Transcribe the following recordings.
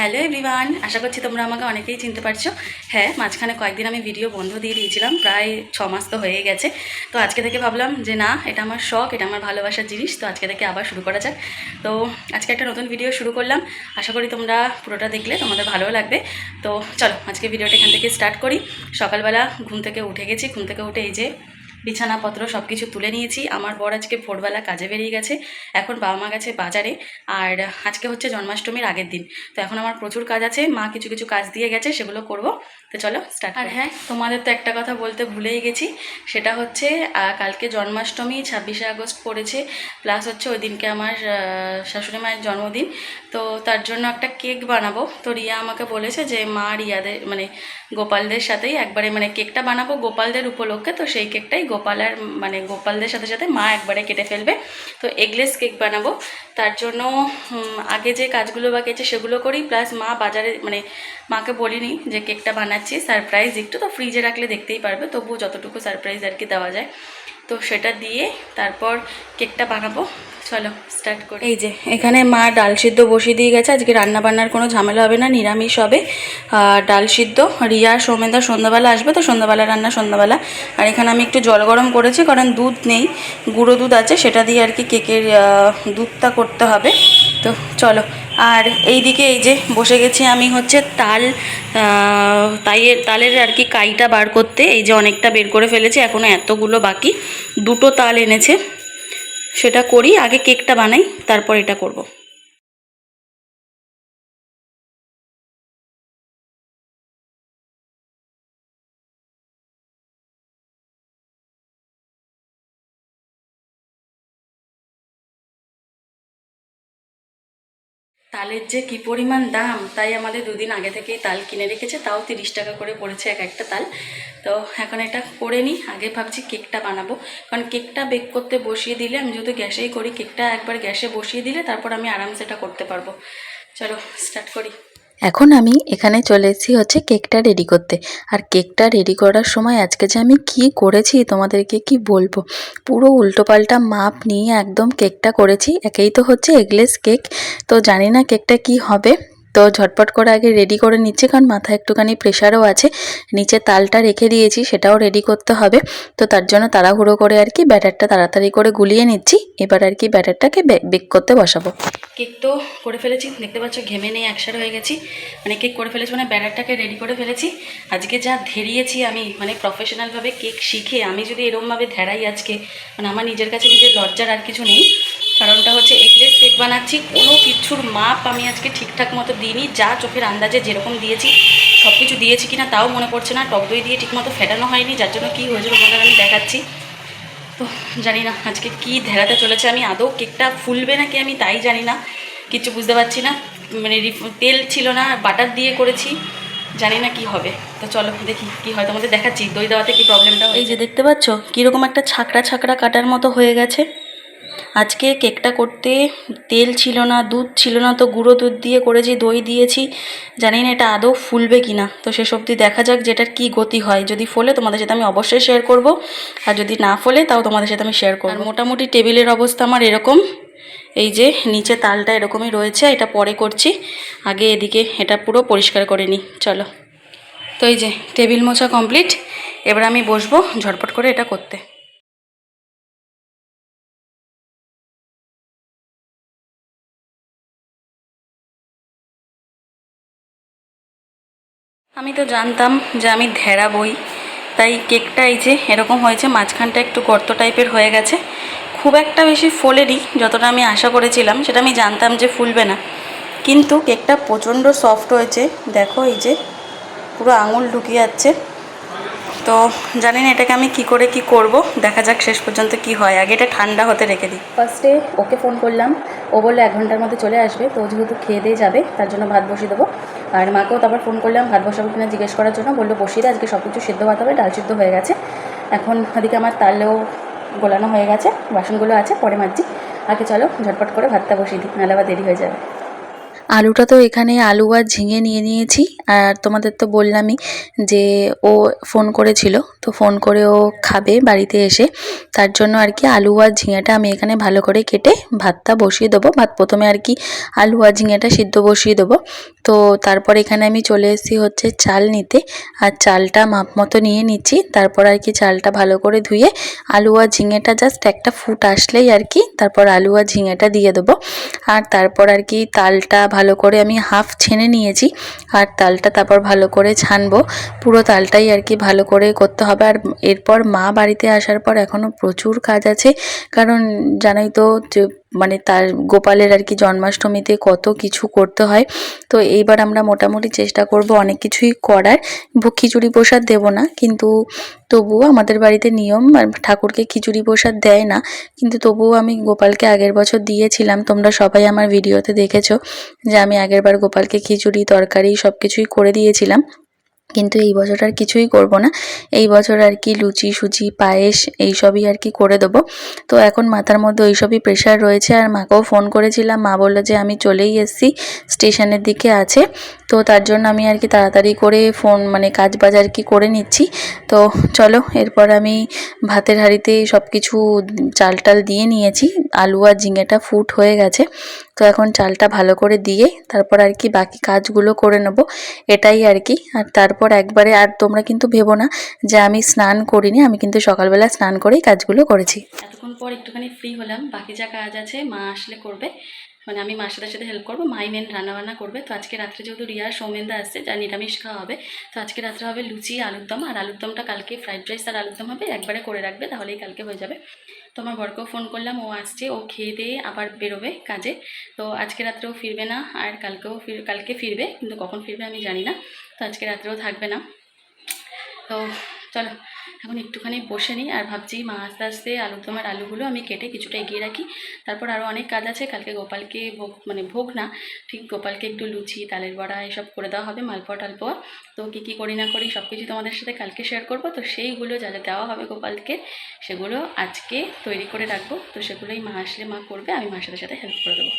Hello everyone আশা করছি তোমরা আমাকে অনেকেই চিনতে পারছ। হ্যাঁ মাঝখানে কয়েকদিন আমি ভিডিও বন্ধ দিয়ে দিয়েছিলাম, প্রায় ছ মাস তো হয়ে গেছে। তো আজকে থেকে ভাবলাম যে না, এটা আমার শখ, এটা আমার ভালোবাসার জিনিস, তো আজকে থেকে আবার শুরু করা যাক। তো আজকে একটা নতুন ভিডিও শুরু করলাম। আশা করি তোমরা পুরোটা দেখলে, তোমাদের ভালোও লাগবে। তো চলো, আজকে ভিডিওটা এখান থেকে স্টার্ট করি। সকালবেলা ঘুম থেকে উঠে গেছি। ঘুম থেকে উঠে এই যে বিছানাপত্র সব কিছু তুলে নিয়েছি। আমার বর আজকে ভোরবেলা কাজে বেরিয়ে গেছে। এখন বাবা মা গেছে বাজারে। আর আজকে হচ্ছে জন্মাষ্টমীর আগের দিন। তো এখন আমার প্রচুর কাজ আছে। মা কিছু কিছু কাজ দিয়ে গেছে সেগুলো করব। তো চলো স্টার্ট আর হ্যাঁ তোমাদের তো একটা কথা বলতে ভুলেই গেছি। সেটা হচ্ছে কালকে জন্মাষ্টমী ছাব্বিশে আগস্ট পড়েছে। প্লাস হচ্ছে ওই দিনকে আমার শাশুড়ি মায়ের জন্মদিন। তো তার জন্য একটা কেক বানাবো। তো রিয়া আমাকে বলেছে যে মা রিয়াদের মানে গোপালদের সাথেই একবারে মানে কেকটা বানাবো গোপালদের উপলক্ষে। তো সেই কেকটাই গোপাল আর মানে গোপালদের সাথে সাথে মা একবারে কেটে ফেলবে। তো এগলেস কেক বানাবো। তার জন্য আগে যে কাজগুলো বাকি আছে সেগুলো করি প্লাস মা বাজারে মানে মাকে বলিনি যে কেকটা বানাচ্ছি সারপ্রাইজ একটু তো ফ্রিজে রাখলে দেখতেই পারবে, তবুও যতটুকু সারপ্রাইজ আর কি দেওয়া যায়। তো সেটা দিয়ে তারপর কেকটা বানাবো। চলো স্টার্ট করি। এই যে, এখানে মা ডাল সিদ্ধ বসিয়ে দিয়ে গেছে। আজকে রান্না বান্নার কোনো ঝামেলা হবে না, নিরামিষ হবে। ডাল সিদ্ধ, রিয়া, সৌমেনদা সন্ধ্যাবেলা আসবে তো, সন্ধ্যাবেলা রান্না সন্ধ্যাবেলা। আর এখানে আমি একটু জল গরম করেছি, কারণ দুধ নেই, গুঁড়ো দুধ আছে, সেটা দিয়ে আর কি কেকের দুধটা করতে হবে। তো চলো, আর এইদিকে এই যে, বসে গেছি আমি হচ্ছে তাল তাইয়ের তালের আর কি কাইটা বার করতে, এই যে অনেকটা বের করে ফেলেছে এখনও এতগুলো বাকি দুটো তাল এনেছে সেটা করি, আগে কেকটা বানাই, তারপর এটা করব। তালের যে কি পরিমাণ দাম, তাই আমাদের দুদিন আগে থেকেই তাল কিনে রেখেছে, তাও তিরিশ টাকা করে পড়েছে এক একটা তাল। তো এখন এটা করে নিই, আগে ভাবছি কেকটা বানাবো। কারণ কেকটা বেক করতে বসিয়ে দিলে, আমি যেহেতু গ্যাসেই করি, কেকটা একবার গ্যাসে বসিয়ে দিলে তারপর আমি আরামসে এটা করতে পারব। চলো স্টার্ট করি। এখন আমি এখানে চলে এসেছি হচ্ছে কেকটা রেডি করতে। আর কেকটা রেডি করার সময় আজকে যে আমি কি করেছি তোমাদেরকে কি বলব? পুরো উল্টোপাল্টা মাপ নিয়ে একদম কেকটা করেছি। একেই তো হচ্ছে এগলেস কেক তো জানি না কেকটা কি হবে। তো ঝটপট করে আগে রেডি করে নিচ্ছি, কারণ মাথায় একটুখানি প্রেশারও আছে। নিচে তালটা রেখে দিয়েছি, সেটাও রেডি করতে হবে। তো তার জন্য তাড়াহুড়ো করে আর কি ব্যাটারটা তাড়াতাড়ি করে গুলিয়ে নিচ্ছি। এবার আর কি ব্যাটারটাকে বেক করতে বসাবো। কেক তো করে ফেলেছি, দেখতে পাচ্ছ ঘেমে নেই একসাথে হয়ে গেছি। মানে কেক করে ফেলেছি মানে ব্যাটারটাকে রেডি করে ফেলেছি। আজকে যা ধেরিয়েছি আমি মানে প্রফেশনালভাবে কেক শিখে, আমি যদি এরমভাবে ধেরাই আজকে মানে আমার নিজের কাছে নিজের লজ্জার আর কিছু নেই। কারণটা হচ্ছে এগলেস কেক বানাচ্ছি কোনো কিছুর মাপ আমি আজকে ঠিকঠাক মতো দিইনি যা চোখের আন্দাজে যেরকম দিয়েছি সব কিছু দিয়েছি কিনা তাও মনে পড়ছে না টক দই দিয়ে ঠিকমতো ফেটানো হয়নি যার জন্য কী হয়েছিল তোমাদের আমি দেখাচ্ছি। তো জানি না আজকে কি ধেরাতে চলেছে আমি আদৌ কেকটা ফুলবে নাকি আমি তাই জানি না কিছু বুঝতে পারছি না মানে তেল ছিল না বাটার দিয়ে করেছি জানি না কি হবে। তো চলো দেখি কি হয় তোমাদের দেখাচ্ছি দই দেওয়াতে কি প্রবলেমটা এই যে দেখতে পাচ্ছ কীরকম একটা ছাকড়া ছাকড়া কাটার মতো হয়ে গেছে। আজকে কেকটা করতে তেল ছিল না দুধ ছিল না তো গুঁড়ো দুধ দিয়ে করেছি দই দিয়েছি। জানি না এটা আদৌ ফুলবে কি না তো সেসব অবধি দেখা যাক যেটার কি গতি হয়। যদি ফোলে তোমাদের সাথে আমি অবশ্যই শেয়ার করব আর যদি না ফোলে তাও তোমাদের সাথে আমি শেয়ার করব। মোটামুটি টেবিলের অবস্থা আমার এরকম এই যে নিচে তালটা এরকমই রয়েছে এটা পরে করছি। আগে এদিকে এটা পুরো পরিষ্কার করে নিই চলো। তো এই যে টেবিল মোছা কমপ্লিট এবার আমি বসবো ঝটপট করে এটা করতে। আমি তো জানতাম যে আমি ধেরাবই তাই কেকটা এই যে এরকম হয়েছে, মাঝখানটা একটু গর্ত টাইপের হয়ে গেছে। খুব একটা বেশি ফোলেনি যতটা আমি আশা করেছিলাম, সেটা আমি জানতাম যে ফুলবে না। কিন্তু কেকটা প্রচণ্ড সফট হয়েছে, দেখো এই যে পুরো আঙুল ঢুকে যাচ্ছে। তো জানি না এটাকে আমি কি করে কি করব, দেখা যাক শেষ পর্যন্ত কি হয়। আগে এটা ঠান্ডা হতে রেখে দিই। ফার্স্টে ওকে ফোন করলাম, ও বলল এক ঘণ্টার মধ্যে চলে আসবে, তো যেহেতু খেয়ে দিয়ে যাবে, তার জন্য ভাত বসিয়ে দেবো। আর মাকেও তারপর ফোন করলাম, ভাত বসাবো কিনা জিজ্ঞেস করার জন্য। বলল, বসিয়ে আজকে সব কিছু সিদ্ধ ভাত হবে, ডাল সিদ্ধ হয়ে গেছে। এখন ওদিকে আমার তালেও গোলানো হয়ে গেছে, বাসনগুলো আছে, পরে মাজছি। আগে চলো, ঝটপট করে ভাতটা বসিয়ে দিই, নাহলে আবার দেরি হয়ে যাবে। আলুটা তো এখানে আলু আর ঝিঙে নিয়ে নিয়েছি। আর তোমাদের তো বললামই যে ও ফোন করেছিল, তো ফোন করে ও খাবে বাড়িতে এসে। তার জন্য আর কি আলু আর ঝিঙেটা আমি এখানে ভালো করে কেটে ভাতটা বসিয়ে দেবো। ভাত প্রথমে আর কি আলু আর ঝিঙেটা সিদ্ধ বসিয়ে দেবো। তো তারপর এখানে আমি চলে এসেছি হচ্ছে চাল নিতে। আর চালটা মাপ মতো নিয়ে নিচ্ছি। তারপর আর কি চালটা ভালো করে ধুয়ে আলু আর ঝিঙেটা জাস্ট একটা ফুট আসলেই আর কি তারপর আলু আর ঝিঙেটা দিয়ে দেবো। আর তারপর আর কি তালটা ভালো করে আমি হাফ ছেনে নিয়েছি আর তালটা তারপর ভালো করে ছানবো। পুরো তালটাই আর কি ভালো করে করতে হবে। আর এরপর মা বাড়িতে আসার পর এখনও প্রচুর কাজ আছে। কারণ জানাই তো যে মানে তার গোপালের আর কি জন্মাষ্টমীতে কত কিছু করতে হয়। তো এইবার আমরা মোটামুটি চেষ্টা করব অনেক কিছুই করার। খিচুড়ি প্রসাদ দেবো না, কিন্তু তবুও আমাদের বাড়িতে নিয়ম ঠাকুরকে খিচুড়ি প্রসাদ দেয় না। কিন্তু তবুও আমি গোপালকে আগের বছর দিয়েছিলাম, তোমরা সবাই আমার ভিডিওতে দেখেছ যে আমি আগেরবার গোপালকে খিচুড়ি, তরকারি সব কিছুই করে দিয়েছিলাম। কিন্তু এই বছর আর কিছুই করব না। এই বছর আর কি লুচি সুচি পায়েস এইসবই আর কি করে দেবো। তো এখন মাথার মধ্যে ওইসবই প্রেশার রয়েছে আর মাকেও ফোন করেছিলাম। মা বলল যে, আমি চলেই এসেছি স্টেশনের দিকে আছে। তো তার জন্য আমি আর কি তাড়াতাড়ি করে ফোন মানে কাজ বাজ আর কি করে নিচ্ছি। তো চলো, এরপর আমি ভাতের হাঁড়িতে সব কিছু চাল টাল দিয়ে নিয়েছি। আলু আর ঝিঙেটা ফুট হয়ে গেছে। তো এখন চালটা ভালো করে দিয়ে তারপর আর কি বাকি কাজগুলো করে নেব। এটাই আর কি। আর তারপর একবারে আর তোমরা কিন্তু ভেবো না যে আমি স্নান করিনি, আমি কিন্তু সকালবেলা স্নান করেই কাজগুলো করেছি। এতক্ষণ পর একটুখানি ফ্রি হলাম, বাকি যা কাজ আছে মা আসলে করবে। মানে আমি মার সাথে সাথে হেল্প করব, মাই মেন রান্নাবান্না করবে। তো আজকে রাত্রে যেহেতু রিয়া সৌমেন্দা আসছে, যা নিরামিষ খাওয়া হবে, তো আজকে রাত্রে হবে লুচি, আলুর দম। আর আলুর দমটা কালকে ফ্রাইড রাইস আর আলুর দম হবে, একবারে করে রাখবে, তাহলেই কালকে হয়ে যাবে। তো আমার বরকেও ফোন করলাম, ও আসছে, ও খেয়ে দিয়ে আবার বেরোবে কাজে। তো আজকে রাত্রেও ফিরবে না, আর কালকেও ফির, কালকে ফিরবে, কিন্তু কখন ফিরবে আমি জানি না। তো আজকে রাত্রেও থাকবে না। তো চলো, এখন একটুখানি বসে নিই আর ভাবছি মা আস্তে আস্তে আলুর দমের আলুগুলো আমি কেটে কিছুটা এগিয়ে রাখি। তারপর আরও অনেক কাজ আছে, কালকে গোপালকে ভোগ মানে ভোগ না, ঠিক গোপালকে একটু লুচি, তালের বড়া এসব করে দেওয়া হবে, মালপোয়া, টালপোয়া। তো কী কী করি না করি সব কিছু তোমাদের সাথে কালকে শেয়ার করব। তো সেইগুলো যা যা দেওয়া হবে গোপালকে, সেগুলো আজকে তৈরি করে রাখব। তো সেগুলোই মা আসলে মা করবে, আমি মার সাথে সাথে হেল্প করে দেবো।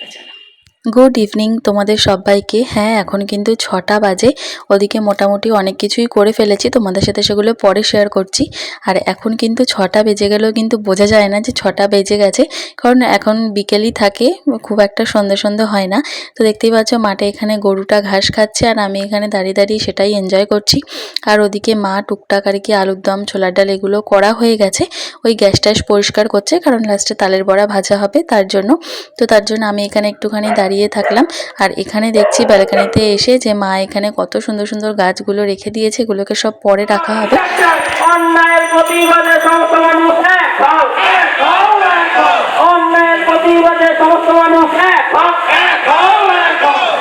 তো চলো। গুড ইভিনিং তোমাদের সবাইকে। হ্যাঁ এখন কিন্তু ছটা বাজে। ওদিকে মোটামুটি অনেক কিছুই করে ফেলেছি। তোমাদের সাথে সেগুলো পরে শেয়ার করছি। আর এখন কিন্তু ছটা বেজে গেলেও কিন্তু বোঝা যায় না যে ছটা বেজে গেছে। কারণ এখন বিকেলই থাকে, খুব একটা সন্ধে সন্ধে হয় না। তো দেখতেই পাচ্ছ মাঠে এখানে গরুটা ঘাস খাচ্ছে আর আমি এখানে দাঁড়িয়ে দাঁড়িয়ে সেটাই এনজয় করছি। আর ওদিকে মা টুকটাক আর কি আলুর দম, ছোলার ডাল এগুলো করা হয়ে গেছে। ওই গ্যাস ট্যাস পরিষ্কার করছে কারণ লাস্টে তালের বড়া ভাজা হবে তার জন্য। তো তার জন্য আমি এখানে একটুখানি দাঁড়িয়ে থাকলাম আর এখানে দেখছি ব্যালকানিতে এসে যে মা এখানে কত সুন্দর সুন্দর গাছগুলো রেখে দিয়েছে এগুলোকে সব পরে রাখা হবে অন্যায়ের প্রতিবাদে সমস্ত মানুষ এক হও। অন্যায়ের প্রতিবাদে সমস্ত মানুষ এক হও।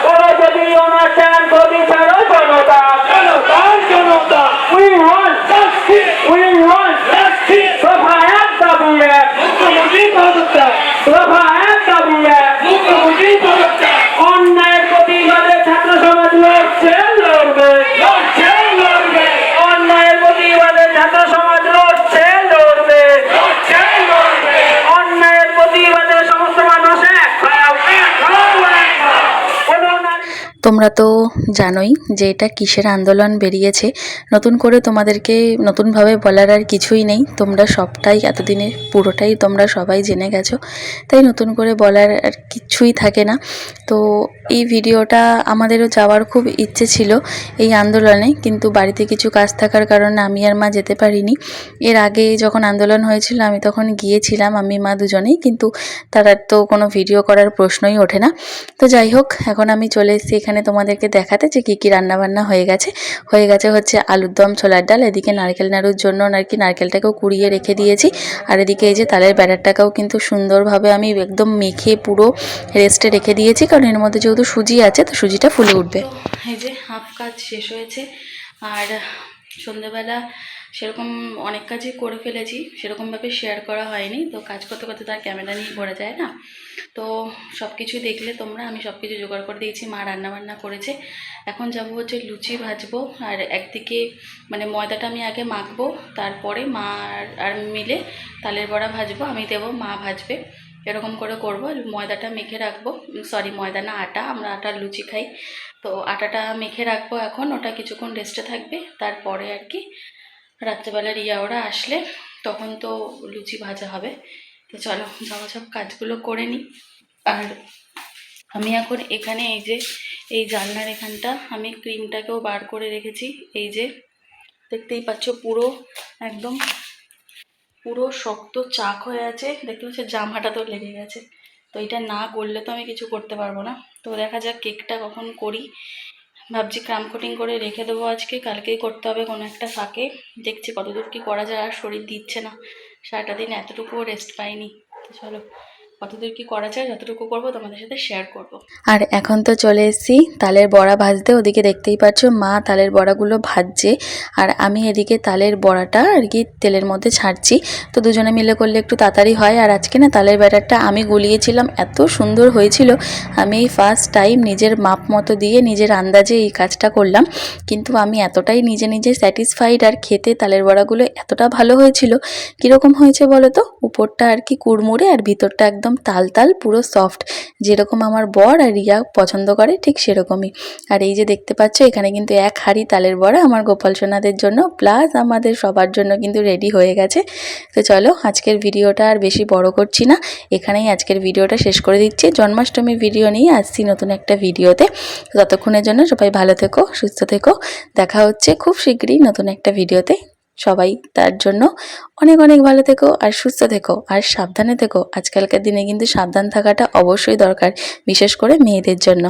কোনো যদি অনাচার প্রতিচারও জনতা We want justice. We want justice. দফা এক দাবি এক। দফা এক দাবি এক। অন্যায়ের প্রতিবাদে ছাত্র সমাজ লড়ছে লড়বে অন্যায়ের প্রতিবাদে ছাত্র সমাজ লড়ছে লড়বে অন্যায়ের প্রতিবাদে সমস্ত মানুষ এক হও। কোনো নারী তোমরা তো জানোই যে এটা কিসের আন্দোলন বেরিয়েছে। নতুন করে তোমাদেরকে নতুনভাবে বলার আর কিছুই নেই। তোমরা সবটাই এতদিনের পুরোটাই তোমরা সবাই জেনে গেছো। তাই নতুন করে বলার আর কিচ্ছুই থাকে না। তো এই ভিডিওটা আমাদেরও যাওয়ার খুব ইচ্ছে ছিল এই আন্দোলনে, কিন্তু বাড়িতে কিছু কাজ থাকার কারণে আমি আর মা যেতে পারিনি। এর আগে যখন আন্দোলন হয়েছিল, আমি তখন গিয়েছিলাম, আমি, মা দুজনেই, কিন্তু তার তো কোনো ভিডিও করার প্রশ্নই ওঠে না। তো যাই হোক, এখন আমি চলে এসেছি এখানে তোমাদেরকে দেখাতে যে কী কী রান্নাবান্না হয়ে গেছে। হয়ে গেছে হচ্ছে আলুর দম, ছোলার ডাল, এদিকে নারকেল নাড়ুর জন্য আর কি নারকেলটাকেও কুড়িয়ে রেখে দিয়েছি। আর এদিকে এই যে তালের ব্যাটারটাকেও কিন্তু সুন্দরভাবে আমি একদম মেখে পুরো রেস্টে রেখে দিয়েছি কারণ এর মধ্যে যেহেতু সুজি আছে তো সুজিটা ফুলে উঠবে। এই যে হাফ কাজ শেষ হয়েছে আর সন্ধ্যেবেলা সেরকম অনেক কাজই করে ফেলেছি সেরকমভাবে শেয়ার করা হয়নি তো কাজ করতে করতে তার ক্যামেরা নিয়ে ঘোরা যায় না। তো সব কিছুই দেখলে তোমরা আমি সব কিছু জোগাড় করে দিয়েছি মা রান্না বান্না করেছে। এখন যাব হচ্ছে লুচি ভাজবো আর একদিকে মানে ময়দাটা আমি আগে মাখবো তারপরে মা আর- আর মিলে তালের বড়া ভাজবো আমি দেবো মা ভাজবে। এরকম করে করব। ময়দাটা মেখে রাখব। সরি ময়দা না, আটা। আমরা আটার লুচি খাই। তো আটাটা মেখে রাখব এখন। ওটা কিছুক্ষণ রেস্টে থাকবে। তারপরে আর কি রাত্রেবেলা রিয়া ওরা আসলে তখন তো লুচি ভাজা হবে। তো চলো, যাওয়া সব কাজগুলো করে নিই। আর আমি এখন এখানে এই যে, এই জানলার এখানটা আমি ক্রিমটাকেও বার করে রেখেছি। এই যে, দেখতেই পাচ্ছ পুরো একদম পুরো শক্ত চাক হয়ে আছে। দেখতে পাচ্ছ তো লেগে গেছে। তো এটা না করলে তো আমি কিছু করতে পারব না। তো দেখা যাক কেকটা কখন করি। ভাবছি ক্রাম কোটিং করে রেখে দেবো আজকে। কালকেই করতে হবে কোনো একটা ফাঁকে। দেখছি কতদূর কি করা যায়। আর শরীর দিচ্ছে না। সারাটা দিন এতটুকুও রেস্ট পাইনি। তো চলো কতদূর কি করা যায়, যতটুকু করব তোমাদের সাথে শেয়ার করব। আর এখন তো চলে এসেছি তালের বড়া ভাজতে, ওদিকে দেখতেই পাচ্ছ মা তালের বড়াগুলো ভাজছে। আর আমি এদিকে তালের বড়াটা আর কি তেলের মধ্যে ছাড়ছি। তো দুজনে মিলে করলে একটু তাড়াতাড়ি হয়। আর আজকে না তালের ব্যাটারটা আমি গুলিয়েছিলাম, এত সুন্দর হয়েছিল। আমি ফার্স্ট টাইম নিজের মাপ মতো দিয়ে নিজের আন্দাজে এই কাজটা করলাম। কিন্তু আমি এতটাই নিজে নিজে স্যাটিসফাইড আর খেতে তালের বড়াগুলো এতটা ভালো হয়েছিল। কীরকম হয়েছে বলো তো? উপরটা আর কি কুড়মুড়ে আর ভিতরটা একদম তাল তাল পুরো সফট যেরকম আমার বর আর রিয়া পছন্দ করে, ঠিক সেরকমই। আর এই যে দেখতে পাচ্ছ, এখানে কিন্তু এক হাঁড়ি তালের বড়া আমার গোপাল সোনাদের জন্য প্লাস আমাদের সবার জন্য কিন্তু রেডি হয়ে গেছে। তো চলো, আজকের ভিডিওটা আর বেশি বড় করছি না। এখানেই আজকের ভিডিওটা শেষ করে দিচ্ছি। জন্মাষ্টমীর ভিডিও নিয়ে আসছি নতুন একটা ভিডিওতে। ততক্ষণের জন্য সবাই ভালো থেকো, সুস্থ থেকো। দেখা হচ্ছে খুব শীঘ্রই নতুন একটা ভিডিওতে। সবাই তার জন্য অনেক অনেক ভালো থেকো আর সুস্থ থেকো আর সাবধানে থেকো। আজকালকার দিনে কিন্তু সাবধান থাকাটা অবশ্যই দরকার, বিশেষ করে মেয়েদের জন্য।